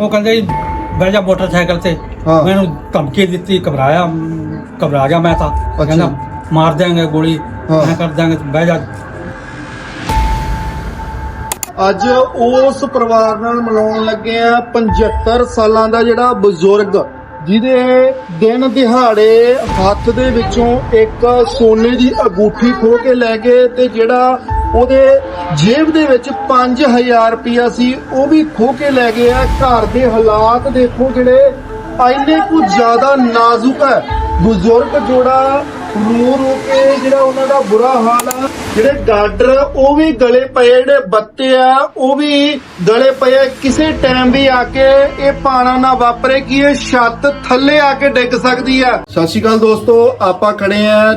ਉਹ ਕਹਿੰਦੇ ਜੀ, ਬਹਿ ਜਾ ਮੋਟਰਸਾਈਕਲ ਤੇ। ਹਾਂ। ਮੈਨੂੰ ਧਮਕੀ ਦਿੱਤੀ ਘਬਰਾਇਆ। ਮ, ਘਬਰਾ ਗਿਆ ਮੈਂ ਤਾਂ। ਕਹਿੰਦਾ ਮਾਰ ਦਿਆਂਗੇ ਗੋਲੀ। ਹਾਂ। ਮੈਂ ਕਰ ਦਿਆਂਗੇ ਬਹਿ ਜਾ। ਅੱਜ ਉਸ ਪਰਿਵਾਰ ਨਾਲ ਮਿਲਾਉਣ ਲੱਗੇ ਆ 75 ਸਾਲਾਂ ਦਾ ਜਿਹੜਾ ਬਜ਼ੁਰਗ ਜਿਹਦੇ ਦਿਨ ਦਿਹਾੜੇ ਹੱਥ ਦੇ ਵਿੱਚੋਂ ਇੱਕ ਸੋਨੇ ਦੀ ਅੰਗੂਠੀ ਖੋ ਕੇ ਲੈ ਗਏ ਤੇ ਜਿਹੜਾ ਉਹਦੇ ਜੇਬ ਦੇ ਵਿੱਚ 5000 ਰੁਪਇਆ ਸੀ, ਉਹ ਵੀ ਖੋ ਕੇ ਲੈ ਗਏ ਆ। ਘਰ ਦੇ ਹਾਲਾਤ ਦੇਖੋ ਜਿਹੜੇ, ਇੰਨੇ ਕੁ ਜ਼ਿਆਦਾ ਨਾਜ਼ੁਕ ਹੈ ਬਜ਼ੁਰਗ ਜੋੜਾ ਰੋ ਰੋ ਕੇ ਜਿਹੜਾ ਉਹਨਾਂ ਦਾ ਬੁਰਾ ਹਾਲ ਆ, ਜਿਹੜੇ ਗਾਡਰ ਉਹ ਵੀ ਗਲੇ ਪਏ, ਜਿਹੜੇ ਬੱਤੇ ਆ, ਉਹ ਵੀ ਗਲੇ ਪਏ ਕਿਸੇ ਟਾਈਮ ਵੀ ਆ ਕੇ ਇਹ ਪਾਣਾ ਨਾ ਵਾਪਰੇ ਕਿ ਇਹ ਛੱਤ ਥੱਲੇ ਆ ਕੇ ਡਿੱਗ ਸਕਦੀ ਆ। ਸਤਿ ਸ਼੍ਰੀ ਅਕਾਲ ਦੋਸਤੋ, ਆਪਾਂ ਖੜੇ ਆ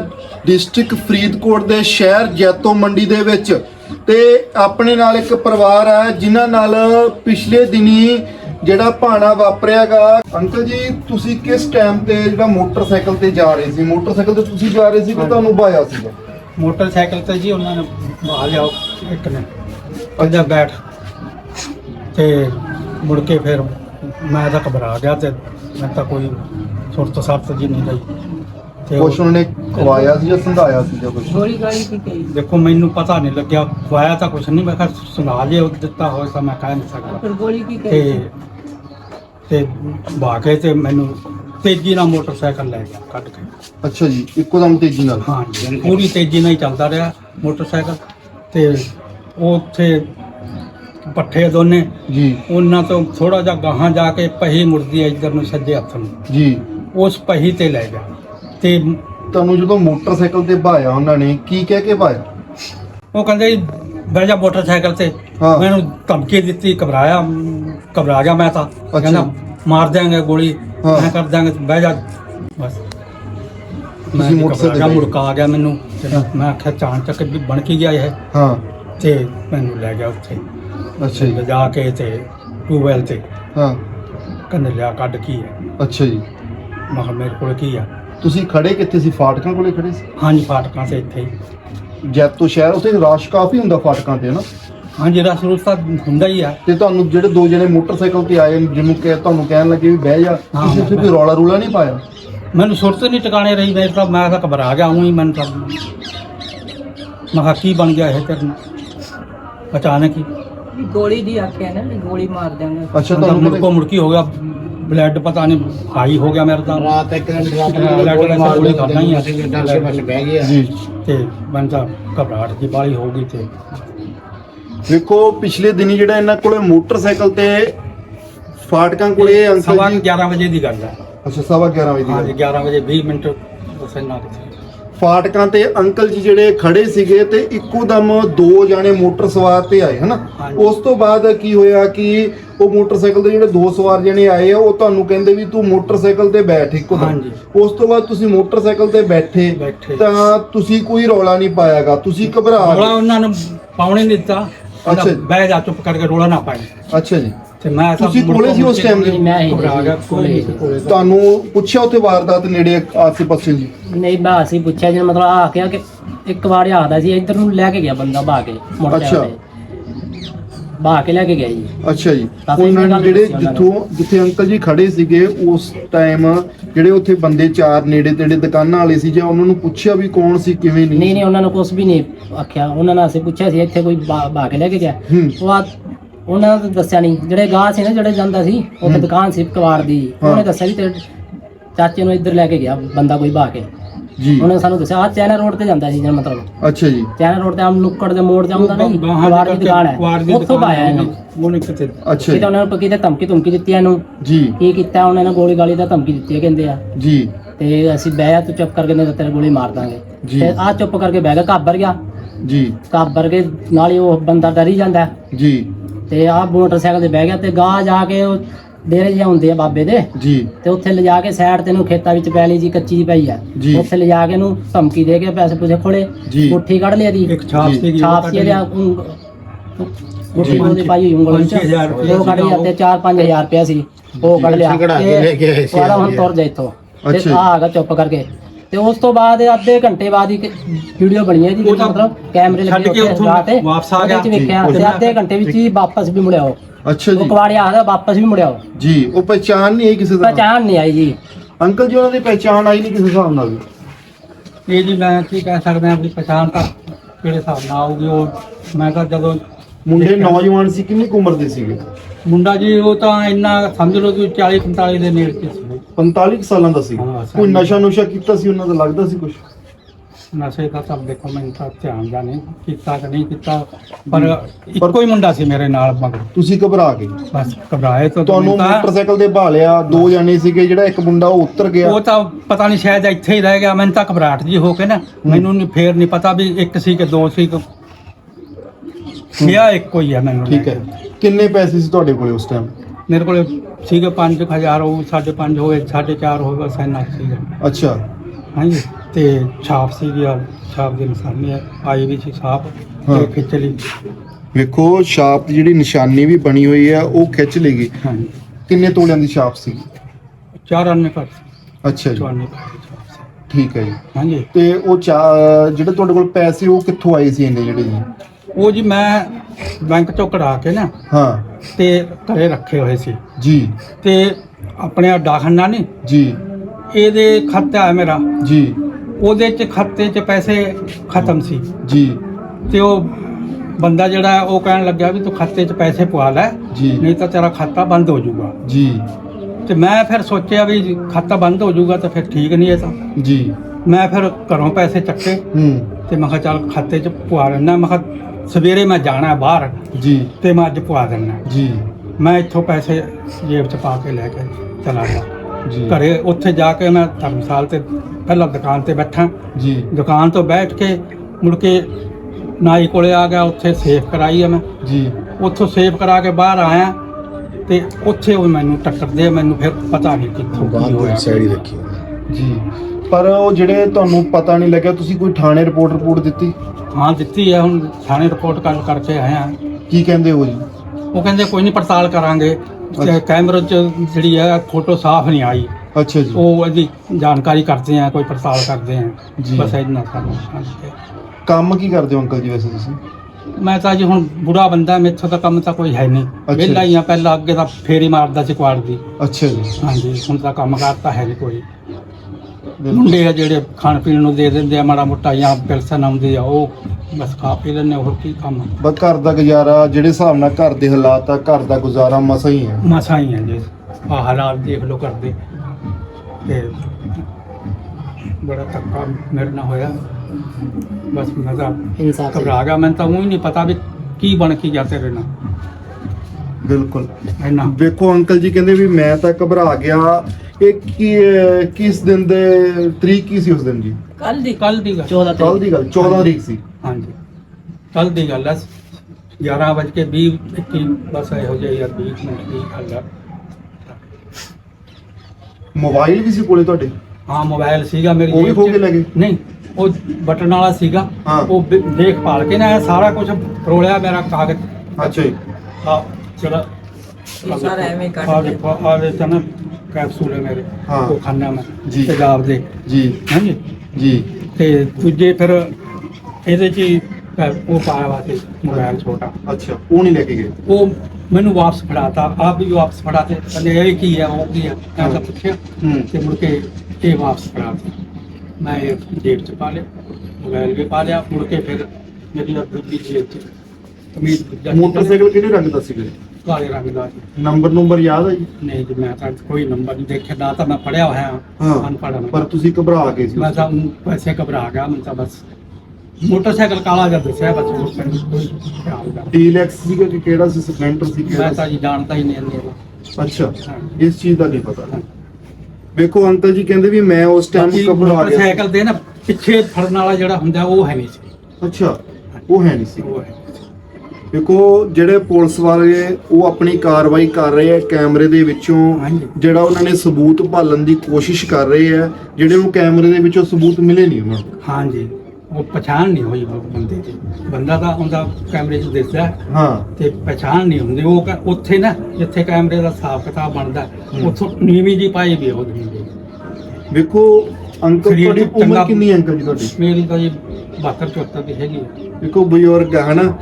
ਡਿਸਟ੍ਰਿਕਟ ਫਰੀਦਕੋਟ ਦੇ ਸ਼ਹਿਰ ਜੈਤੋ ਮੰਡੀ ਦੇ ਵਿੱਚ। ਤੇ ਆਪਣੇ ਨਾਲ ਇੱਕ ਪਰਿਵਾਰ ਆ ਜਿਨ੍ਹਾਂ ਨਾਲ ਪਿਛਲੇ ਦਿਨੀ ਜਿਹੜਾ ਭਾਣਾ ਵਾਪਰਿਆਗਾ ਅੰਕਲ ਜੀ ਤੁਸੀਂ ਕਿਸ ਟਾਈਮ ਤੇ ਜਿਹੜਾ ਮੋਟਰਸਾਈਕਲ ਤੇ ਜਾ ਰਹੇ ਸੀ? ਮੋਟਰਸਾਈਕਲ ਤੇ ਤੁਸੀਂ ਜਾ ਰਹੇ ਸੀ ਕਿ ਤੁਹਾਨੂੰ ਬਾਇਆ ਸੀਗਾ ਮੋਟਰਸਾਈਕਲ ਤੇ ਜੀ ਉਹਨਾਂ ਨੇ ਆ ਲਿਆ ਇੱਕ ਨੇ ਕਹਿੰਦਾ ਬੈਠ ਤੇ ਮੁੜ ਕੇ ਫਿਰ ਮੈਂ ਤਾਂ ਘਬਰਾ ਗਿਆ ਤੇ ਮੈਂ ਤਾਂ ਕੋਈ ਸੁਰਤ ਸਾਰਤ ਜੀ ਨਹੀਂ ਗਈ ਤੇ ਕੁਛ ਉਹਨਾਂ ਨੇ ਖਵਾਇਆ ਸੀ ਜਾਂ ਸੰਧਾਇਆ ਸੀ ਜਾਂ ਕੁਛ? ਗੋਲੀ ਗਾਲੀ ਕੀ। ਕਹੀ ਦੇਖੋ ਮੈਨੂੰ ਪਤਾ ਨਹੀਂ ਲੱਗਿਆ ਖਵਾਇਆ ਤਾਂ ਕੁਛ ਨਹੀਂ ਮੈਂ ਕਿਹਾ ਸੁਣਾ ਜੇ ਉਹ ਦਿੱਤਾ ਹੋਵੇ ਤਾਂ ਮੈਂ ਕਹਿ ਨਹੀਂ ਸਕਦਾ। ਫਿਰ ਗੋਲੀ ਕੀ ਤੇ ਕਹੀ ਤੇ ਭਾਗੇ ਤੇ ਮੈਨੂੰ ਤੇਜ਼ੀ ਨਾਲ ਮੋਟਰਸਾਈਕਲ ਲੈ ਗਿਆ ਕੱਢ ਕੇ। ਅੱਛਾ ਜੀ ਇੱਕੋ ਦਮ ਤੇਜ਼ੀ ਨਾਲ? ਹਾਂਜੀ ਪੂਰੀ ਤੇਜ਼ੀ ਨਾਲ ਹੀ ਚੱਲਦਾ ਰਿਹਾ ਮੋਟਰਸਾਈਕਲ। ਤੇ ਉਹ ਉੱਥੇ ਪੱਠੇ ਦੋਨੇ। ਜੀ। ਉਹਨਾਂ ਤੋਂ ਥੋੜਾ ਜਿਹਾ ਗਾਹਾਂ ਜਾ ਕੇ ਪਹੀ ਮੁੜਦੀ ਹੈ ਇੱਧਰ ਨੂੰ ਸੱਜੇ ਹੱਥ ਨੂੰ। ਜੀ। ਉਸ ਪਹੀ ਤੇ ਲੈ ਗਿਆ। ਤੇ ਤੁਹਾਨੂੰ ਜਦੋਂ ਮੋਟਰਸਾਈਕਲ ਤੇ ਬਾਇਆ ਉਹਨਾਂ ਨੇ ਕੀ ਕਹਿ ਕੇ ਬਾਇਆ ਉਹ ਕਹਿੰਦੇ ਜੀ, ਬਹਿ ਜਾ ਮੋਟਰਸਾਈਕਲ ਤੇ। ਹਾਂ। ਮੈਨੂੰ ਧਮਕੀ ਦਿੱਤੀ ਘਬਰਾਇਆ ਮ, ਘਬਰਾ ਗਿਆ ਮੈਂ ਤਾਂ। ਕਹਿੰਦਾ ਮਾਰ ਦਿਆਂਗੇ ਗੋਲੀ ਹਾਂ। ਮੈਂ ਕਰ ਦਿਆਂਗੇ ਬਹਿ ਜਾ। ਬਸ। ਮੈਂ ਮੋਟਰਸਾਈਕਲ ਤੇ ਮੁੜਕਾ ਆ ਗਿਆ ਮੈਨੂੰ। ਤੇ ਹਾਂ। ਮੈਂ ਆਖਿਆ ਚਾਣ ਚੱਕ ਵੀ ਬਣ ਕੇ ਗਿਆ ਇਹ? ਹਾਂ। ਤੇ ਮੈਨੂੰ ਲੈ ਗਿਆ ਉੱਥੇ। ਅੱਛਾ ਜੀ। ਲਿਜਾ ਕੇ ਤੇ ਟੂਬੈਲ ਤੇ। ਹਾਂ। ਕਹਿੰਦੇ ਲਿਆ ਕੱਢ ਕੀ ਹੈ? ਅੱਛਾ ਜੀ। ਮੈਂ ਕਿਹਾ ਮੇਰੇ ਕੋਲ ਕੀ ਆ? ਤੁਸੀਂ ਖੜੇ ਕਿੱਥੇ ਸੀ? ਫਾਟਕਾਂ ਕੋਲੇ ਖੜੇ ਸੀ? ਹਾਂਜੀ ਫਾਟਕਾਂ ਤੇ ਇੱਥੇ। ਹੀ ਜੈਤੋ ਸ਼ਹਿਰ ਉੱਥੇ ਰਸ਼ ਕਾਫੀ ਹੁੰਦਾ ਫਾਟਕਾਂ ਤੇ ਨਾ ਹਾਂਜੀ ਰਸ ਰੁਸ ਤਾਂ ਹੁੰਦਾ ਹੀ ਆ। ਤੇ ਤੁਹਾਨੂੰ ਜਿਹੜੇ ਦੋ ਜਣੇ ਮੋਟਰਸਾਈਕਲ ਤੇ ਆਏ ਜਿਹਨੂੰ ਕਿ ਤੁਹਾਨੂੰ ਕਹਿਣ ਲੱਗੇ ਵੀ ਬਹਿ ਜਾ ਹਾਂ, ਤੁਸੀਂ ਉੱਥੇ ਕੋਈ ਰੌਲਾ ਰੂਲਾ ਨਹੀਂ ਪਾਇਆ? ਮੈਨੂੰ ਸੁਰਤ ਨਹੀਂ ਟਿਕਾਣੇ ਰਹੀ ਮੇਰੇ ਤਾਂ ਮੈਂ ਤਾਂ ਘਬਰਾ ਗਿਆ ਉਹੀ ਮੈਨੂੰ ਤਾਂ ਮੈਂ ਕਿਹਾ ਕੀ ਬਣ ਗਿਆ ਇਹ ਤੇਰੇ ਨਾਲ? ਅਚਾਨਕ ਹੀ ਵੀ ਗੋਲੀ ਦੀ ਆਖਿਆ ਨਾ ਵੀ ਗੋਲੀ ਮਾਰ ਦਿਆਂਗੇ। ਅੱਛਾ ਮੈਨੂੰ ਤਾਂ ਤੁਹਾਨੂੰ ਮੁੜਕੋ ਮੁੜਕੀ ਹੋ ਗਿਆ ਬਲੱਡ ਪਤਾ ਨਹੀਂ ਹਾਈ ਹੋ ਗਿਆ ਮੇਰਾ ਤਾਂ। ਰਾਤ ਇੱਕ ਦਿਨ ਰਾਤ ਬਲੱਡ ਮਾਰ ਗੋਲੀ ਕਰਨਾ ਹੀ ਅਸੀਂ ਡਰ ਸੇ ਬਸ ਬਹਿ ਗਏ ਜੀ ਤੇ ਤਾਂ ਘਬਰਾਹਟ ਦੀ ਬਾਲੀ ਹੋ ਗਈ ਤੇ। ਵੇਖੋ ਪਿਛਲੇ ਦਿਨੀ ਜਿਹੜਾ ਇਹਨਾਂ ਕੋਲੇ ਮੋਟਰਸਾਈਕਲ ਤੇ ਫਾਟਕਾਂ ਕੋਲੇ ਅੰਕਲ ਸਵਾ ਜੀ 11 ਵਜੇ ਦੀ ਗੱਲ ਹੈ ਅੱਛਾ ਸਵਾ 11 ਵਜੇ ਦੀ ਹਾਂਜੀ ਗੱਲ। 11 ਵਜੇ 20 ਮਿੰਟ ਉਸ ਨਾਲ ਕਿਥੇ ਫਾਟਕਾਂ ਤੇ ਅੰਕਲ ਜੀ ਜਿਹੜੇ ਖੜੇ ਸੀਗੇ ਤੇ ਇੱਕੋ ਦਮ ਦੋ ਜਾਣੇ ਮੋਟਰ ਸਵਾਰ ਤੇ ਆਏ ਹਨਾ। ਉਸ ਤੋਂ ਬਾਅਦ ਕੀ ਹੋਇਆ ਕਿ ਉਹ ਮੋਟਰਸਾਈਕਲ ਤੇ ਜਿਹੜੇ ਦੋ ਸਵਾਰ ਜਣੇ ਆਏ ਆ ਉਹ ਤੁਹਾਨੂੰ ਕਹਿੰਦੇ ਵੀ ਤੂੰ ਮੋਟਰਸਾਈਕਲ ਤੇ ਬੈਠ ਇੱਕੋ ਦਮ। ਉਸ ਤੋਂ ਬਾਅਦ ਤੁਸੀਂ ਮੋਟਰਸਾਈਕਲ ਤੇ ਬੈਠੇ। ਤਾਂ ਤੁਸੀਂ ਕੋਈ ਰੌਲਾ ਨਹੀਂ ਪਾਇਆਗਾ ਤੁਸੀਂ ਘਬਰਾ ਰੋਲਾ ਗਏ ਉਹਨਾਂ ਨੂੰ ਪਾਉਣੇ ਨਹੀਂ ਦਿੱਤਾ ਅੱਛਾ। ਬਹਿ ਜਾ ਚੁੱਪ ਕਰਕੇ ਰੋਲਾ ਨਾ ਪਾਈ ਅੱਛਾ ਜੀ ਤੇ ਮੈਂ ਤਾਂ ਤੁਸੀਂ ਕੋਲੇ ਸੀ ਉਸ time ਦੇ? ਮੈਂ ਹੀ ਘਬਰਾ ਗਿਆ ਕੋਈ ਨਹੀਂ ਸੀ ਕੋਲੇ ਤਾਂ। ਤੁਹਾਨੂੰ ਪੁੱਛਿਆ ਉੱਥੇ ਵਾਰਦਾਤ ਨੇੜੇ ਆਸੇ ਪਾਸੇ ਜੀ? ਨਹੀਂ ਬਾ ਅਸੀਂ ਪੁੱਛਿਆ ਜੀ ਮਤਲਬ ਆ ਕੇ ਕਿ ਇੱਕ ਵਾਰ ਆਦਾ ਸੀ ਇੱਧਰ ਨੂੰ ਲੈ ਕੇ ਗਿਆ ਬੰਦਾ ਬਾ ਕੇ ਮੋਟਰਸਾਈਕਲ ਤੇ। ਬਾ ਕੇ ਲੈ ਕੇ ਗਿਆ ਜੀ। ਅੱਛਾ ਜੀ। ਕਾਫੀ ਉਹਨਾਂ ਨੇ ਗੱਲ ਜਿਹੜੇ ਦੱਸੀ ਉਹਨਾਂ ਨੇ। ਜਿੱਥੋਂ ਜਿੱਥੇ ਅੰਕਲ ਜੀ ਖੜੇ ਸੀਗੇ ਉਸ ਟਾਈਮ ਜਿਹੜੇ ਉੱਥੇ ਬੰਦੇ ਚਾਰ ਨੇੜੇ ਤੇੜੇ ਦੁਕਾਨਾਂ ਵਾਲੇ ਸੀ ਜਾਂ ਉਹਨਾਂ ਨੂੰ ਪੁੱਛਿਆ ਵੀ ਕੌਣ ਸੀ ਕਿਵੇਂ ਨਹੀਂ ਨਹੀਂ ਨਹੀਂ ਉਹਨਾਂ ਨੂੰ ਕੁਝ ਵੀ ਨਹੀਂ ਆਖਿਆ। ਉਹਨਾਂ ਨੇ ਅਸੀਂ ਪੁੱਛਿਆ ਸੀ ਇੱਥੇ ਕੋਈ ਬਾ ਬਾ ਕੇ ਲੈ ਕੇ ਗਿਆ। ਹੂੰ। ਉਹ ਆ ਉਹਨਾਂ ਨੇ ਤਾਂ ਦੱਸਿਆ ਨਹੀਂ ਜਿਹੜੇ ਗਾਹ ਸੀ ਨਾ ਜਿਹੜੇ ਜਾਂਦਾ ਸੀ ਉੱਥੇ ਹੂੰ। ਦੁਕਾਨ ਸੀ ਕਵਾੜ ਦੀ। ਉਹਨੇ ਦੱਸਿਆ ਵੀ ਤੇਰੇ ਚਾਚੇ ਨੂੰ ਇੱਧਰ ਲੈ ਕੇ ਗਿਆ ਬੰਦਾ ਕੋਈ ਬਾ ਕੇ। ਜੀ। ਉਹਨੇ ਸਾਨੂੰ ਦੱਸਿਆ ਆ ਚੈਨਾ ਰੋਡ ਤੇ ਜਾਂਦਾ ਸੀ ਜਿਹੜਾ ਮਤਲਬ। ਅੱਛਾ ਜੀ। ਚੈਨਾ ਰੋਡ ਤੇ ਆਮ ਨੁੱਕੜ ਦੇ ਮੋੜ ਜਾਂਦਾ ਨਹੀਂ ਕਵਾੜ ਦੀ ਦੁਕਾਨ ਹੈ। ਉੱਥੋਂ ਪਾਇਆ ਇਹਨੂੰ। ਉਹਨੇ ਕਿਤੇ ਅੱਛਾ ਜੀ। ਉਹਨਾਂ ਨੂੰ ਕਿਤੇ ਧਮਕੀ ਧਮਕੀ ਦਿੱਤੀ ਇਹਨੂੰ। ਜੀ। ਕੀ ਕੀਤਾ ਉਹਨਾਂ ਨੇ ਗੋਲੀ ਗਾਲੀ ਦਾ ਧਮਕੀ ਦਿੱਤੀ ਹੈ ਕਹਿੰਦੇ ਆ। ਜੀ। ਤੇ ਅਸੀਂ ਬਹਿ ਜਾ ਤੂੰ ਚੁੱਪ ਕਰਕੇ ਨਹੀਂ ਤਾਂ ਤੇਰੇ ਗੋਲੀ ਮਾਰ ਦਾਂਗੇ। ਜੀ। ਤੇ ਆ ਚੁੱਪ ਕਰਕੇ ਬਹਿ ਗਿਆ ਘਾਬਰ ਗਿਆ। ਜੀ। ਘਾਬਰ ਕੇ ਨਾਲ ਹੀ ਉਹ ਬੰਦਾ ਡਰੀ ਜਾਂਦਾ। ਜੀ। ਤੇ ਆ ਮੋਟਰਸਾਈਕਲ ਤੇ ਬਹਿ ਗਿਆ ਤੇ ਗਾਹ ਜਾ ਕੇ ਉਹ ਡੇਰੇ ਜਿਹਾ ਹੁੰਦੇ ਆ ਬਾਬੇ ਦੇ ਜੀ ਤੇ ਉੱਥੇ ਲਿਜਾ ਕੇ ਸਾਈਡ ਤੇ ਨੂੰ ਖੇਤਾਂ ਵਿੱਚ ਪੈ ਲਈ ਜੀ ਕੱਚੀ ਦੀ ਪਈ ਆ ਜੀ। ਉੱਥੇ ਲਿਜਾ ਕੇ ਨੂੰ ਧਮਕੀ ਦੇ ਕੇ ਪੈਸੇ ਪੂਸੇ ਖੋਲੇ ਜੀ। ਮੁੱਠੀ ਕੱਢ ਲਿਆ ਦੀ ਇੱਕ ਛਾਪ ਜੀ। ਸੀਗੀ ਛਾਪ ਸੀ ਇਹਦੇ ਮੁੱਠੀ ਜੀ। ਉਹਦੀ ਪਾਈ ਹੋਈ ਉਂਗਲ ਵਿੱਚ ਪੰਜ ਹਜ਼ਾਰ ਰੁਪਇਆ ਉਹ ਕੱਢ ਲਿਆ ਤੇ ਸੀਗਾ 4-5000 ਰੁਪਇਆ ਸੀ ਉਹ ਕੱਢ ਲਿਆ ਅਸੀਂ ਕਢਾ ਕੇ ਲੈ ਕੇ ਆਏ ਸੀ। ਵਾਲਾ ਹੁਣ ਤੁਰ ਜਾ ਇੱਥੋਂ ਅੱਛਾ ਤੇ ਜੀ। ਆ ਹੈਗਾ ਚੁੱਪ ਕਰਕੇ ਤੇ ਉਸ ਤੋਂ ਬਾਅਦ ਅੱਧੇ ਘੰਟੇ ਬਾਅਦ ਹੀ ਵੀਡੀਓ ਬਣੀ ਹੈ ਜੀ ਉਹ ਤਾਂ ਮਤਲਬ ਕੈਮਰੇ ਛੱਡ ਲੱਗੇ ਕੇ ਉੱਥੇ ਵਾਪਸ ਆ ਗਿਆ। ਵੇਖਿਆ। ਤੇ ਅੱਧੇ ਘੰਟੇ ਵਿੱਚ ਹੀ ਵਾਪਸ ਵੀ ਮੁੜਿਆ ਉਹ। ਅੱਛਾ ਉਹ ਜੀ ਆਖਦਾ ਵਾਪਸ ਵੀ ਮੁੜਿਆ ਉਹ। ਜੀ ਉਹ ਪਹਿਚਾਨ ਨਹੀਂ ਆਈ ਕਿਸੇ ਦਾ ਪਹਿਚਾਣ ਨਹੀਂ ਆਈ ਜੀ। ਅੰਕਲ ਜੀ ਉਹਨਾਂ ਦੀ ਪਹਿਚਾਨ ਆਈ ਨਹੀਂ ਕਿਸੇ ਹਿਸਾਬ ਨਾਲ? ਵੀ ਇਹ ਜੀ ਮੈਂ ਕੀ ਕਹਿ ਸਕਦਾ ਆਪਣੀ ਪਛਾਣ ਤਾਂ ਕਿਹੜੇ ਹਿਸਾਬ ਨਾਲ ਆਊਗੀ ਉਹ। ਮੈਂ ਤਾਂ ਜਦੋਂ ਮੁੰਡੇ ਨੌਜਵਾਨ ਸੀ ਕਿੰਨੀ ਕੁ ਉਮਰ ਦੇ ਸੀਗੇ? ਮੁੰਡਾ ਜੀ ਉਹ ਤਾਂ ਇੰਨਾ ਸਮਝ ਲਓ ਕਿ 40 45 ਦੇ ਨੇੜੇ ਤੇ ਸੀ। 45 ਕੁ ਸਾਲਾਂ ਦਾ ਸੀ। ਹਾਂ, ਕੋਈ ਨਸ਼ਾ ਨੁਸ਼ਾ ਕੀਤਾ ਸੀ ਉਹਨਾਂ ਦਾ? ਲੱਗਦਾ ਸੀ ਕੁਝ ਨਸ਼ੇ ਦਾ ਤਾਂ ਦੇਖੋ ਮੈਨੂੰ ਤਾਂ ਧਿਆਨ ਦਾ ਨਹੀਂ ਕੀਤਾ ਕਿ ਨਹੀਂ ਕੀਤਾ ਪਰ ਇੱਕੋ ਹੀ ਮੁੰਡਾ ਸੀ ਮੇਰੇ ਨਾਲ ਮਗਰ। ਤੁਸੀਂ ਘਬਰਾ ਗਏ? ਬਸ ਘਬਰਾਏ ਤੋਂ ਤੁਹਾਨੂੰ ਮੈਨੂੰ ਤਾਂ- ਮੋਟਰਸਾਈਕਲ ਤੇ ਭਾਲਿਆ ਦੋ ਜਾਣੇ ਸੀਗੇ ਜਿਹੜਾ ਇੱਕ ਮੁੰਡਾ ਉਹ ਉੱਤਰ ਗਿਆ। ਉਹ ਤਾਂ ਪਤਾ ਨਹੀਂ ਸ਼ਾਇਦ ਇੱਥੇ ਹੀ ਰਹਿ ਗਿਆ ਮੈਨੂੰ ਤਾਂ ਘਬਰਾਹਟ ਜੀ ਹੋ ਕੇ ਨਾ ਮੈਨੂੰ ਨੀ- ਫੇਰ ਨਹੀਂ ਪਤਾ ਵੀ ਇੱਕ ਸੀ ਕਿ ਦੋ ਸੀ ਕਿ ਗਿਆ ਇੱਕੋ ਹੀ ਆ ਮੈਨੂੰ ਠੀਕ ਹੈ। ਕਿੰਨੇ ਪੈਸੇ ਸੀ ਤੁਹਾਡੇ ਕੋਲੇ ਉਸ ਟਾਈਮ ਮੇਰੇ ਕੋਲ ਸੀਗੇ 5000 ਉਹ 5.5 ਹੋਏ 4.5 ਹੋਏ ਬਸ ਇੰਨਾ ਕੁ ਸੀਗਾ। ਅੱਛਾ। ਹਾਂਜੀ ਤੇ ਛਾਪ ਸੀਗੀ ਆ ਛਾਪ ਦੇ ਨਿਸ਼ਾਨੇ ਆ, ਆਈ ਵੀ ਸੀ ਛਾਪ ਹਾਂ। ਤੇ ਖਿੱਚ ਲਈ। ਵੇਖੋ ਛਾਪ ਦੀ ਜਿਹੜੀ ਨਿਸ਼ਾਨੀ ਵੀ ਬਣੀ ਹੋਈ ਹੈ ਉਹ ਖਿੱਚ ਲਈ ਗਈ ਹਾਂਜੀ। ਕਿੰਨੇ ਤੋਲਿਆਂ ਦੀ ਛਾਪ ਸੀ? ਚਾਰ ਅੰਨੇ ਪਰ ਅੱਛਾ ਜੀ। ਚਵਾਨੀ ਪਰ ਛਾਪ ਸੀ। ਠੀਕ ਹੈ ਜੀ। ਹਾਂਜੀ। ਤੇ ਉਹ ਚਾ- ਜਿਹੜੇ ਤੁਹਾਡੇ ਕੋਲ ਪੈਸੇ ਉਹ ਕਿੱਥੋਂ ਆਏ ਸੀ ਇੰਨੇ ਜਿਹੜੇ ਜੀ? ਉਹ ਜੀ ਮੈਂ ਬੈਂਕ ਚੋਂ ਕਢਾ ਕੇ ਨਾ ਹਾਂ। ਤੇ ਘਰੇ ਰੱਖੇ ਹੋਏ ਸੀ। ਜੀ। ਤੇ ਆਪਣੇ ਡਾਕਖਾਨਾ ਨਹੀਂ ਜੀ। ਇਹਦੇ ਖਾਤਾ ਹੈ ਮੇਰਾ। ਜੀ। ਉਹਦੇ ਚ ਖਾਤੇ ਚ ਪੈਸੇ ਖਤਮ ਸੀ। ਜੀ। ਤੇ ਉਹ ਬੰਦਾ ਜਿਹੜਾ ਉਹ ਕਹਿਣ ਲੱਗਿਆ ਵੀ ਤੂੰ ਖਾਤੇ ਚ ਪੈਸੇ ਪਵਾ ਲੈ। ਜੀ। ਨਹੀਂ ਤਾਂ ਤੇਰਾ ਖਾਤਾ ਬੰਦ ਹੋ ਜਾਊਗਾ। ਜੀ। ਤੇ ਮੈਂ ਫਿਰ ਸੋਚਿਆ ਵੀ ਖਾਤਾ ਬੰਦ ਹੋ ਜਾਊਗਾ ਤਾਂ ਫਿਰ ਠੀਕ ਨਹੀਂ ਇਹ ਤਾਂ। ਜੀ। ਮੈਂ ਫਿਰ ਘਰੋਂ ਪੈਸੇ ਚੱਕੇ। ਹੂੰ। ਤੇ ਮੈਂ ਕਿਹਾ ਚੱਲ ਖਾਤੇ ਚ ਪਵਾ ਲੈਣਾ ਮੈਂ ਕਿਹਾ ਸਵੇਰੇ ਮੈਂ ਜਾਣਾ ਬਾਹਰ ਜੀ। ਤੇ ਮੈਂ ਅੱਜ ਪਵਾ ਦੇਣਾ ਜੀ। ਮੈਂ ਇੱਥੋਂ ਪੈਸੇ ਜੇਬ ਚ ਪਾ ਕੇ ਲੈ ਕੇ ਚਲਾ ਗਿਆ। ਜੀ। ਘਰੇ ਉੱਥੇ ਜਾ ਕੇ ਮੈਂ ਧਰਮਸਾਲ ਤੇ ਪਹਿਲਾਂ ਦੁਕਾਨ ਤੇ ਬੈਠਾ। ਜੀ। ਦੁਕਾਨ ਤੋਂ ਬੈਠ ਕੇ ਮੁੜ ਕੇ ਨਾਈ ਕੋਲੇ ਆ ਗਿਆ ਉੱਥੇ ਸੇਫ ਕਰਾਈ ਆ ਮੈਂ। ਜੀ। ਉੱਥੋਂ ਸੇਫ ਕਰਾ ਕੇ ਬਾਹਰ ਆਇਆ ਤੇ ਉੱਥੇ ਉਹ ਮੈਨੂੰ ਟੱਕਰਦੇ ਆ, ਮੈਨੂੰ ਫਿਰ ਪਤਾ ਨਹੀਂ ਕਿੱਥੋਂ ਕੀ ਹੋਇਆ। ਜੀ। ਪਰ ਉਹ ਜਿਹੜੇ ਤੁਹਾਨੂੰ ਪਤਾ ਨਹੀਂ ਲੱਗਿਆ ਤੁਸੀਂ ਕੋਈ ਥਾਣੇ ਰਿਪੋਰਟ ਰਿਪੋਰਟ ਦਿੱਤੀ? ਹਾਂ ਦਿੱਤੀ ਹੈ ਹੁਣ ਥਾਣੇ ਰਿਪੋਰਟ ਕਰ ਕਰਕੇ ਆਏ ਆ। ਕੀ ਕਹਿੰਦੇ ਹੋ ਜੀ? ਉਹ ਕਹਿੰਦੇ ਕੋਈ ਨਹੀਂ ਪੜਤਾਲ ਕਰਾਂਗੇ। ਤੇ। ਕੈਮਰੇ 'ਚ ਜਿਹੜੀ ਹੈ ਫੋਟੋ ਸਾਫ਼ ਨਹੀਂ ਆਈ। ਅੱਛਾ ਜੀ। ਉਹ ਇਹਦੀ ਜਾਣਕਾਰੀ ਕਰਦੇ ਆ ਕੋਈ ਪੜਤਾਲ ਕਰਦੇ ਆ। ਜੀ। ਬਸ ਇੰਨਾ ਸਾਨੂੰ ਹਾਂਜੀ। ਕੰਮ ਕੀ ਕਰਦੇ ਹੋ ਅੰਕਲ ਜੀ ਵੈਸੇ ਤੁਸੀਂ? ਮੈਂ ਤਾਂ ਜੀ ਹੁਣ ਬੁੜਾ ਬੰਦਾ ਮੈਥੋਂ ਤਾਂ ਕੰਮ ਤਾਂ ਕੋਈ ਹੈ ਨਹੀਂ। ਵਿਹਲਾ ਹੀ ਆ ਪਹਿਲਾਂ ਅੱਗੇ ਤਾਂ ਫੇਰੀ ਮਾਰਦਾ ਸੀ ਕੁਆੜ ਦੀ। ਅੱਛਾ ਜੀ। ਹਾਂਜੀ ਹੁਣ ਤਾਂ ਕੰਮ ਕਰਤਾ ਹੈ ਨਹੀਂ ਕੋਈ। ਮੁੰਡੇ ਆ ਜਿਹੜੇ ਖਾਣ ਪੀਣ ਨੂੰ ਦੇ ਦਿੰਦੇ ਆ ਮਾੜਾ ਮੋਟਾ ਜਾਂ ਪਿਲਸਨ ਆਉਂਦੀ ਆ ਉਹ ਬਸ ਖਾ ਪੀ ਲੈਂਦੇ ਆ, ਹੋਰ ਕੀ ਕੰਮ ਬਸ ਘਰ ਦਾ ਗੁਜ਼ਾਰਾ ਜਿਹੜੇ ਹਿਸਾਬ ਨਾਲ ਘਰ ਦੇ ਹਾਲਾਤ ਆ ਘਰ ਦਾ ਗੁਜ਼ਾਰਾ ਮਸਾ ਹੀ ਹੈ ਮਸਾਂ ਹੀ ਆ ਜੀ। ਆ ਹਾਲਾਤ ਦੇਖ ਲੋ ਕਰਦੇ ਤੇ ਬੜਾ ਧੱਕਾ ਮੇਰੇ ਨਾਲ ਹੋਇਆ। ਬਸ ਮੈਂ ਤਾਂ ਇਨਸਾਫ ਘਬਰਾ ਗਿਆ ਮੈਨੂੰ ਤਾਂ ਉਹ ਹੀ ਨਹੀਂ ਪਤਾ ਵੀ ਕੀ ਬਣ ਕੀ ਗਿਆ ਤੇਰੇ ਨਾਲ। ਬਿਲਕੁਲ। ਇੰਨਾ ਵੇਖੋ ਅੰਕਲ ਜੀ ਕਹਿੰਦੇ ਵੀ ਮੈਂ ਤਾਂ ਘਬਰਾ ਗਿਆ। ਇਹ ਕੀ ਕਿਸ ਦਿਨ ਦੇ ਤਰੀਕ ਕੀ ਸੀ ਉਸ ਦਿਨ ਜੀ? ਕੱਲ ਦੀ। ਕੱਲ ਦੀ ਗੱਲ। 14 ਕੱਲ ਦੀ ਗੱਲ 14 ਤਰੀਕ ਸੀ। ਹਾਂਜੀ। ਕੱਲ ਦੀ ਗੱਲ ਹੈ 11 ਵਜੇ ਕੇ 20 21 ਬਸ ਇਹੋ ਜਿਹਾ ਯਾਰ 20 ਮਿੰਟ ਦੀ ਗੱਲ ਹੈ ਮੋਬਾਈਲ ਵੀ ਸੀ ਕੋਲੇ ਤੁਹਾਡੇ? ਹਾਂ ਮੋਬਾਈਲ ਸੀਗਾ ਮੇਰੀ ਉਹ ਵੀ 'ਚ। ਕੇ ਲੈ ਗਏ? ਨਹੀਂ ਉਹ ਬਟਨ ਵਾਲਾ ਸੀਗਾ। ਹਾਂ। ਉਹ ਦੇਖ ਭਾਲ ਕੇ ਨਾ ਇਹ ਸਾਰਾ ਕੁਝ ਫਰੋਲਿਆ ਮੇਰਾ ਕਾਗਜ਼। ਅੱਛਾ ਜੀ। ਆ ਚਲਾ। ਇਹ ਸਾਰਾ ਐਵੇਂ ਕੱਢ ਆ ਕੇ। ਦੇਖੋ ਆ ਦੇ ਤਾਂ ਨਾ ਕੈਪਸੂਲ ਹੈ ਮੇਰੇ ਹਾਂ। ਉਹ ਖਾਣਾ ਮੈਂ ਜੀ। ਤੇਜ਼ਾਬ ਦੇ। ਜੀ। ਹਾਂਜੀ? ਜੀ। ਤੇ ਦੂਜੇ ਫਿਰ ਇਹਦੇ ਚ ਹੀ, ਅ, ਉਹ ਪਾਇਆ ਵਾ ਸੀ ਮੋਬਾਈਲ ਛੋਟਾ। ਅੱਛਾ ਉਹ ਨਹੀਂ ਲੈ ਕੇ ਗਏ? ਉਹ ਮੈਨੂੰ ਵਾਪਸ ਫੜਾਤਾ ਆਪ ਵੀ ਵਾਪਸ ਫੜਾਤੇ। ਕਹਿੰਦੇ ਇਹ ਕੀ ਹੈ ਉਹ ਕੀ ਹੈ ਮੈਂ ਤਾਂ ਪੁੱਛਿਆ। ਹੂੰ। ਤੇ ਮੁੜ ਕੇ ਇਹ ਵਾਪਸ ਫੜਾਤੇ। ਮੈਂ ਇਹ ਜੇਬ ਚ ਪਾ ਲਿਆ ਮੋਬਾਈਲ ਵੀ ਪਾ ਲਿਆ। ਮੁੜ ਕੇ ਫਿਰ ਮੇਰੀ ਦੂਜੀ ਜੇਬ ਚ ਕਮੀਜ਼ ਦੂਜਾ ਮੋਟਰਸਾਈਕਲ ਕਿਹੜੇ ਰੰਗ ਦਾ ਸੀ ਕਾਲੇ ਰੰਗ ਦਾ ਸੀ। ਨੰਬਰ ਨੰਬਰ ਯਾਦ ਹੈ ਜੀ? ਨਹੀਂ ਜੀ ਮੈਂ ਤਾਂ ਕੋਈ ਨੰਬਰ ਨਹੀਂ ਦੇਖਿਆ ਨਾ ਤਾਂ ਮੈਂ ਪੜਿਆ ਹੋਇਆ ਹਾਂ ਅਨਪੜ੍ਹ ਹਾਂ ਪਰ ਤੁਸੀਂ ਘਬਰਾ ਗਏ ਸੀ। ਮੈਂ ਤਾਂ ਪੈਸੇ ਘਬਰਾ ਗਿਆ ਮੈਂ ਤਾਂ ਬਸ ਮੋਟਰਸਾਈਕਲ ਕਾਲਾ ਜਿਹਾ ਦੱਸਿਆ ਬਸ ਹੋਰ ਕੋਈ ਖਿਆਲ ਡੀਲੈਕਸ ਕਿ ਕਿਹੜਾ ਸੀ ਸਪਲੈਂਡਰ ਸੀ ਮੈਂ ਕਿਹੜਾ ਤਾਂ ਜੀ ਜਾਣਦਾ ਹੀ ਨਹੀਂ ਦਾ ਅੱਛਾ ਹਾਂ। ਇਸ ਚੀਜ਼ ਦਾ ਨਹੀਂ ਪਤਾ। ਵੇਖੋ ਅੰਕਲ ਜੀ ਕਹਿੰਦੇ ਵੀ ਮੈਂ ਉਸ ਟਾਈਮ ਬਾਕੀ ਘਬਰਾ ਗਿਆ ਮੋਟਰਸਾਈਕਲ ਦੇ ਨਾ ਪਿੱਛੇ ਫੜਨ ਵਾਲਾ ਜਿਹੜਾ ਹੁੰਦਾ ਉਹ ਹੈ ਨਹੀਂ ਸੀ। ਅੱਛਾ ਉਹ ਹੈ ਨਹੀਂ ਸੀ। ਉਹ ਹੈ ਦੇਖੋ ਜਿਹੜੇ ਪੁਲਿਸ ਵਾਲੇ ਉਹ ਆਪਣੀ ਕਾਰਵਾਈ ਕਰ ਰਹੇ ਆ ਕੈਮਰੇ ਦੇ ਵਿੱਚੋਂ। ਜਿਹੜਾ ਉਹਨਾਂ ਨੇ ਸਬੂਤ ਭਾਲਣ ਦੀ ਕੋਸ਼ਿਸ਼ ਕਰ ਰਹੇ ਆ ਜਿਹੜੇ ਉਹ ਕੈਮਰੇ ਦੇ ਵਿੱਚੋਂ ਸਬੂਤ ਮਿਲੇ ਨਹੀਂ ਉਹਨਾਂ ਨੂੰ। ਹਾਂਜੀ। ਉਹ ਪਛਾਣ ਨਹੀਂ ਹੋਈ ਉਹ ਬੰਦੇ ਦੀ। ਬੰਦਾ ਤਾਂ ਉਹਦਾ ਕੈਮਰੇ 'ਚ ਦਿਸਦਾ ਹੈ, ਤੇ ਪਛਾਣ ਨਹੀਂ ਹੁੰਦੀ। ਉਹ ਕ- ਉੱਥੇ ਨਾ ਜਿੱਥੇ ਕੈਮਰੇ ਦਾ ਹਿਸਾਬ ਕਿਤਾਬ ਬਣਦਾ। ਉੱਥੋਂ ਨੀਵੀਂ ਜੀ ਪਾਈ ਵੀ ਉਹ ਦੀ। ਵੇਖੋ ਅੰਕਲ ਸਰੀਰ ਤੁਹਾਡੀ ਉਮਰ ਕਿੰਨੀ ਹੈ ਅੰਕਲ ਜੀ ਤੁਹਾਡੀ? ਮੇਰੀ ਤਾਂ ਜੀ 72 74 ਦੀ ਹੈਗੀ। ਦੇਖੋ ਬਜ਼ੁਰਗ ਆ ਹਨਾ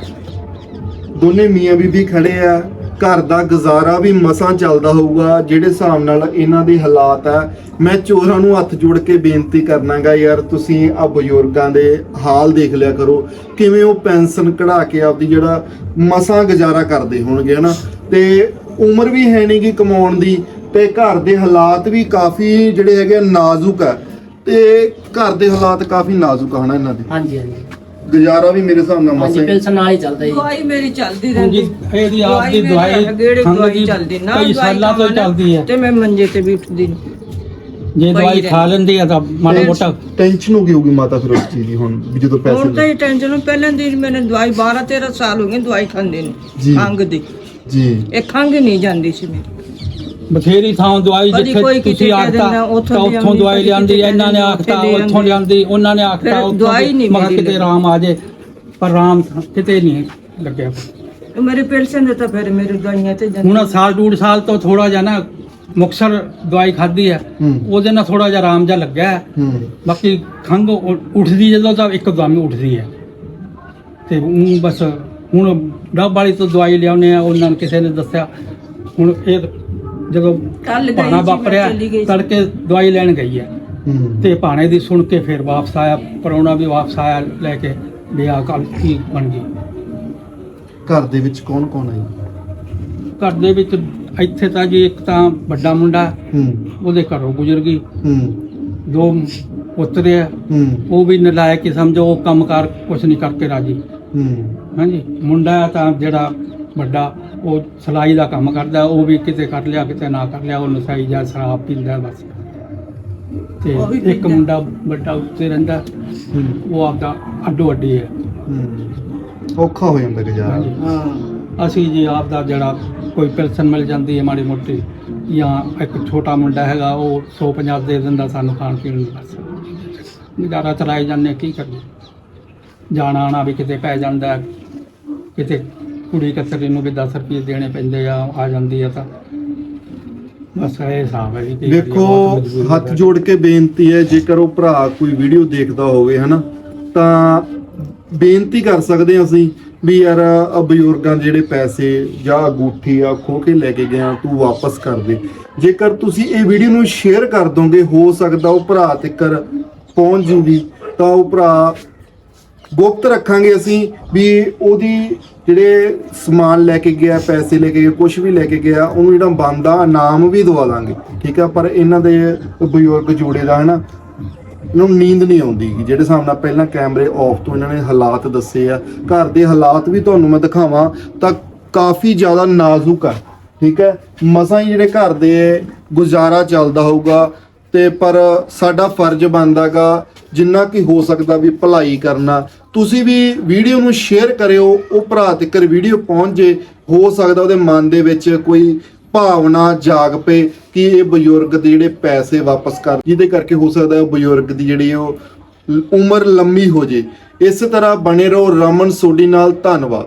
ਦੋਨੇ ਮੀਆਂ ਬੀਬੀ ਖੜੇ ਆ। ਘਰ ਦਾ ਗੁਜ਼ਾਰਾ ਵੀ ਮਸਾਂ ਚੱਲਦਾ ਹੋਊਗਾ, ਜਿਹੜੇ ਹਿਸਾਬ ਨਾਲ ਇਹਨਾਂ ਦੇ ਹਾਲਾਤ ਆ। ਮੈਂ ਚੋਰਾਂ ਨੂੰ ਹੱਥ ਜੋੜ ਕੇ ਬੇਨਤੀ ਕਰਨਾਗਾ ਯਾਰ, ਤੁਸੀਂ ਆ ਬਜ਼ੁਰਗਾਂ ਦੇ ਹਾਲ ਦੇਖ ਲਿਆ ਕਰੋ। ਕਿਵੇਂ ਉਹ ਪੈਨਸ਼ਨ ਕਢਾ ਕੇ ਆਪਦੀ ਜਿਹੜਾ ਮਸਾਂ ਗੁਜ਼ਾਰਾ ਕਰਦੇ ਹੋਣਗੇ, ਹਨਾ? ਤੇ ਉਮਰ ਵੀ ਹੈ ਨਹੀਂ ਗੀ ਕਮਾਉਣ ਦੀ, ਤੇ ਘਰ ਦੇ ਹਾਲਾਤ ਵੀ ਕਾਫੀ ਜਿਹੜੇ ਹੈਗੇ ਆ ਨਾਜ਼ੁਕ ਆ। ਤੇ ਘਰ ਦੇ ਹਾਲਾਤ ਕਾਫੀ ਨਾਜ਼ੁਕ ਆ ਇਹਨਾਂ ਦੇ? ਹਾਂਜੀ ਹਾਂਜੀ। ਗੁਜ਼ਾਰਾ ਵੀ ਮੇਰੇ ਹਿਸਾਬ ਨਾਲ ਹਾਂਜੀ ਮਸਾਂ ਪੈਨਸ਼ਨ ਨਾਲ ਹੀ ਚੱਲਦਾ ਜੀ। ਦਵਾਈ ਮੇਰੀ ਚੱਲਦੀ ਹੁਣ ਜੀ ਰਹਿੰਦੀ ਇਹਦੀ ਆਪ ਦੀ ਦਵਾਈ ਗੇੜੇ ਖੰਘ ਦਵਾਈ ਦੀ ਚੱਲਦੀ ਨਾ ਕਈ ਦਵਾਈ ਸਾਲਾਂ ਤੋਂ ਖਾਵਾਂ ਨਾ, ਚੱਲਦੀ ਹੈ। ਤੇ ਮੈਂ ਮੰਜੇ ਤੇ ਵੀ ਉੱਠਦੀ ਨਹੀਂ ਜੇ ਦਵਾਈ ਖਾ ਲੈਂਦੀ ਆ ਤਾਂ ਮਾੜਾ ਮੋਟਾ ਟੈਨਸ਼ਨ ਹੋ ਗਈ ਹੋਊਗੀ ਮਾਤਾ ਫਿਰ ਉਸ ਚੀਜ਼ ਦੀ ਹੁਣ ਵੀ ਜਦੋਂ ਹੁਣ ਤਾਂ ਪੈਸੇ ਹੀ ਟੈਨਸ਼ਨ ਪਹਿਲਾਂ ਦੀ ਮੈंने ਦਵਾਈ 12 13 ਸਾਲ ਹੋ ਗਏ ਦਵਾਈ ਖਾਂਦੇ ਜੀ। ਨੂੰ ਖੰਗ ਦੀ। ਜੀ। ਇਹ ਖੰਗ ਨਹੀਂ ਜਾਂਦੀ ਸੀ ਮੇਰੀ। ਬਥੇਰੀ ਥਾਂ ਦਵਾਈ ਕਦੀ ਜਿੱਥੇ ਕਿਤੇ ਤੁਸੀਂ ਕਹਿ ਦਿੰਦਾ, ਆਖਤਾ ਉੱਥੋਂ ਤਾਂ ਲਿਆਉਂਦੀ, ਉੱਥੋਂ ਦਵਾਈ ਕਦੀ ਲਿਆਂਦੀ ਕਿਤੇ ਇਹਨਾਂ ਨੇ ਆਖਤਾ। ਉੱਥੋਂ ਲਿਆਂਦੀ ਉਹਨਾਂ ਨੇ ਆਖਤਾ ਫਿਰ ਉੱਥੋਂ ਦਵਾਈ ਨਹੀਂ ਮੈਂ ਕਿਹਾ ਮੇਰੀ ਕਿਤੇ ਲੱਗੀ। ਆਰਾਮ ਆ ਜੇ ਪਰ ਆਰਾਮ ਕਿਤੇ ਨਹੀਂ ਲੱਗਿਆ ਤੇ ਮੇਰੇ ਪੈਨਸ਼ਨ ਦੇ ਤਾਂ ਫਿਰ ਮੇਰੇ ਦਵਾਈਆਂ ਤੇ ਜਾਂਦੀ ਹੁਣ ਆਹ ਸਾਲ ਡੂਢ ਸਾਲ ਤੋਂ ਥੋੜਾ ਜਿਹਾ ਨਾ ਮੁਕਸਰ ਦਵਾਈ ਖਾਧੀ ਹੈ ਹੂੰ। ਉਹਦੇ ਨਾਲ ਥੋੜਾ ਜਿਹਾ ਆਰਾਮ ਜਿਹਾ ਲੱਗਾ ਹੈ। ਹੂੰ ਬਾਕੀ ਖੰਘ ਉ- ਉੱਠਦੀ ਜਦੋਂ ਤਾਂ ਇੱਕਦਮ ਹੀ ਉੱਠਦੀ ਹੈ ਤੇ ਉਹ ਬਸ ਹੁਣ ਡੱਬ ਵਾਲੀ ਤੋਂ ਦਵਾਈ ਲਿਆਉਨੇ ਆ ਉਹਨਾਂ ਨੂੰ ਕਿਸੇ ਨੇ ਦੱਸਿਆ ਹੁਣ ਇਹ ਜਦੋਂ ਕੱਲ ਗਈ ਮੈਂ ਵਾਪਰਿਆ। ਤੜਕੇ ਦਵਾਈ ਲੈਣ ਗਈ ਹੈ। ਤੇ ਭਾਣੇ ਦੀ ਸੁਣ ਕੇ ਫਿਰ ਵਾਪਸ ਆਇਆ ਪਰੌਣਾ ਵੀ ਵਾਪਸ ਆਇਆ ਲੈ ਕੇ ਵੀ ਆ ਕੱਲ ਕੀ ਬਣ ਗਈ। ਘਰ ਦੇ ਵਿੱਚ ਕੌਣ ਕੌਣ ਹੈ? ਘਰ ਦੇ ਵਿੱਚ ਇੱਥੇ ਤਾਂ ਜੀ ਇੱਕ ਤਾਂ ਵੱਡਾ ਮੁੰਡਾ ਉਹਦੇ ਘਰੋਂ ਗੁਜ਼ਰ ਗਈ। ਦੋ ਪੁੱਤਰ ਆ। ਉਹ ਵੀ ਨਲਾਇਕ ਹੀ ਸਮਝੋ ਉਹ ਕੰਮਕਾਰ ਕੁਛ ਨਹੀਂ ਕਰਕੇ ਰਾਜੀ। ਹਾਂਜੀ ਮੁੰਡਾ ਤਾਂ ਜਿਹੜਾ ਵੱਡਾ ਉਹ ਸਲਾਈ ਦਾ ਕੰਮ ਕਰਦਾ ਉਹ ਵੀ ਕਿਤੇ ਕਰ ਲਿਆ ਕਿਤੇ ਨਾ ਕਰ ਲਿਆ ਉਹ ਨਸਾਈ ਜਾਂ ਸ਼ਰਾਬ ਪੀਂਦਾ ਬਸ। ਤੇ ਇੱਕ। ਮੁੰਡਾ ਵੱਡਾ ਉੱਤੇ ਰਹਿੰਦਾ ਉਹ ਆਪਦਾ ਅੱਡੋ ਅੱਡੀ ਹੈ। ਔਖਾ ਹੋ ਜਾਂਦਾ ਗੁਜ਼ਾਰਾ। ਹਾਂ। ਅਸੀਂ ਜੀ ਆਪਦਾ ਜਿਹੜਾ ਕੋਈ ਪੈਨਸ਼ਨ ਮਿਲ ਜਾਂਦੀ ਹੈ ਮਾੜੀ ਮੋਟੀ ਜਾਂ ਇੱਕ ਛੋਟਾ ਮੁੰਡਾ ਹੈਗਾ ਉਹ 150 ਦੇ ਦਿੰਦਾ ਸਾਨੂੰ ਖਾਣ ਪੀਣ ਨੂੰ ਬਸ। ਗੁਜ਼ਾਰਾ ਚਲਾਈ ਜਾਂਦੇ ਕੀ ਕਰੀਏ? ਜਾਣਾ ਆਣਾ ਵੀ ਕਿਤੇ ਪੈ ਜਾਂਦਾ। ਕਿਤੇ ਕੁੜੀ ਕਤਰੀ ਨੂੰ ਵੀ 10 ਰੁਪਏ ਦੇਣੇ ਪੈਂਦੇ ਆ ਆ ਜਾਂਦੀ ਆ ਤਾਂ ਬਸ ਇਹ ਹਿਸਾਬ ਹੈ ਜੀ ਕੀ ਮਜਬੂਰੀ ਹੱਥ। ਜੋੜ ਕੇ ਬੇਨਤੀ ਹੈ ਜੇਕਰ ਉਹ ਭਰਾ ਕੋਈ ਵੀਡੀਓ ਦੇਖਦਾ ਹੋਵੇ ਹਨਾ ਤਾਂ ਬੇਨਤੀ ਕਰ ਸਕਦੇ ਹਾਂ ਅਸੀਂ ਵੀ ਯਾਰ ਆ ਬਜ਼ੁਰਗਾਂ ਜਿਹੜੇ ਪੈਸੇ ਜਾਂ ਅੰਗੂਠੀ ਆ ਖੋ ਕੇ ਲੈ ਕੇ ਗਿਆ ਤੂੰ ਵਾਪਸ ਕਰ ਦੇ ਜੇਕਰ ਤੁਸੀਂ ਇਹ ਵੀਡੀਓ ਨੂੰ ਸ਼ੇਅਰ ਕਰ ਦੋਗੇ ਹੋ ਸਕਦਾ ਉਹ ਭਰਾ ਤੱਕਰ ਪਹੁੰਚ ਜੂਗੀ ਤਾਂ ਉਹ ਭਰਾ ਗੁਪਤ ਰੱਖਾਂਗੇ ਅਸੀਂ ਵੀ ਉਹਦੀ ਜਿਹੜੇ ਸਮਾਨ ਲੈ ਕੇ ਗਿਆ, ਪੈਸੇ ਲੈ ਕੇ ਗਿਆ ਕੁਝ ਵੀ ਲੈ ਕੇ ਗਿਆ, ਉਹਨੂੰ ਜਿਹੜਾ ਬੰਦਾ ਇਨਾਮ ਵੀ ਦਵਾ ਦਾਂਗੇ, ਠੀਕ ਆ? ਪਰ ਇਹਨਾਂ ਦੇ ਬਜ਼ੁਰਗ ਜੋੜੇ ਦਾ, ਹਨਾ, ਇਹਨਾਂ ਨੂੰ ਨੀਂਦ ਨਹੀਂ ਆਉਂਦੀ ਜਿਹੜੇ ਹਿਸਾਬ ਨਾਲ ਪਹਿਲਾਂ ਕੈਮਰੇ ਆਫ ਤੋਂ ਇਹਨਾਂ ਨੇ ਹਾਲਾਤ ਦੱਸੇ ਆ, ਘਰ ਦੇ ਹਾਲਾਤ ਵੀ ਤੁਹਾਨੂੰ ਮੈਂ ਦਿਖਾਵਾਂ, ਤਾਂ ਕਾਫੀ ਜ਼ਿਆਦਾ ਨਾਜ਼ੁਕ ਆ, ਠੀਕ ਹੈ ਮਸਾਂ ਹੀ ਜਿਹੜੇ ਘਰ ਦੇ ਗੁਜ਼ਾਰਾ ਚੱਲਦਾ ਹੋਊਗਾ ਤੇ ਪਰ ਸਾਡਾ ਫਰਜ਼ ਬਣਦਾਗਾ ਜਿੰਨਾ ਕਿ ਹੋ ਸਕਦਾ ਵੀ ਭਲਾਈ ਕਰਨਾ। ਤੁਸੀਂ ਵੀ ਵੀਡੀਓ ਨੂੰ ਸ਼ੇਅਰ ਕਰਿਓ, ਉਹ ਭਰਾ ਤੱਕ ਵੀਡੀਓ ਪਹੁੰਚ ਜੇ, ਹੋ ਸਕਦਾ ਉਹਦੇ ਮਨ ਦੇ ਵਿੱਚ ਕੋਈ ਭਾਵਨਾ ਜਾਗ ਪਏ ਕਿ ਇਹ ਬਜ਼ੁਰਗ ਦੇ ਜਿਹੜੇ ਪੈਸੇ ਵਾਪਸ ਕਰ, ਜਿਹਦੇ ਕਰਕੇ ਹੋ ਸਕਦਾ ਉਹ ਬਜ਼ੁਰਗ ਦੀ ਜਿਹੜੀ ਉਹ ਉਮਰ ਲੰਮੀ ਹੋ ਜੇ। ਇਸ ਤਰ੍ਹਾਂ ਬਣੇ ਰਹੋ, ਰਮਨ ਸੋਢੀ ਨਾਲ ਧੰਨਵਾਦ।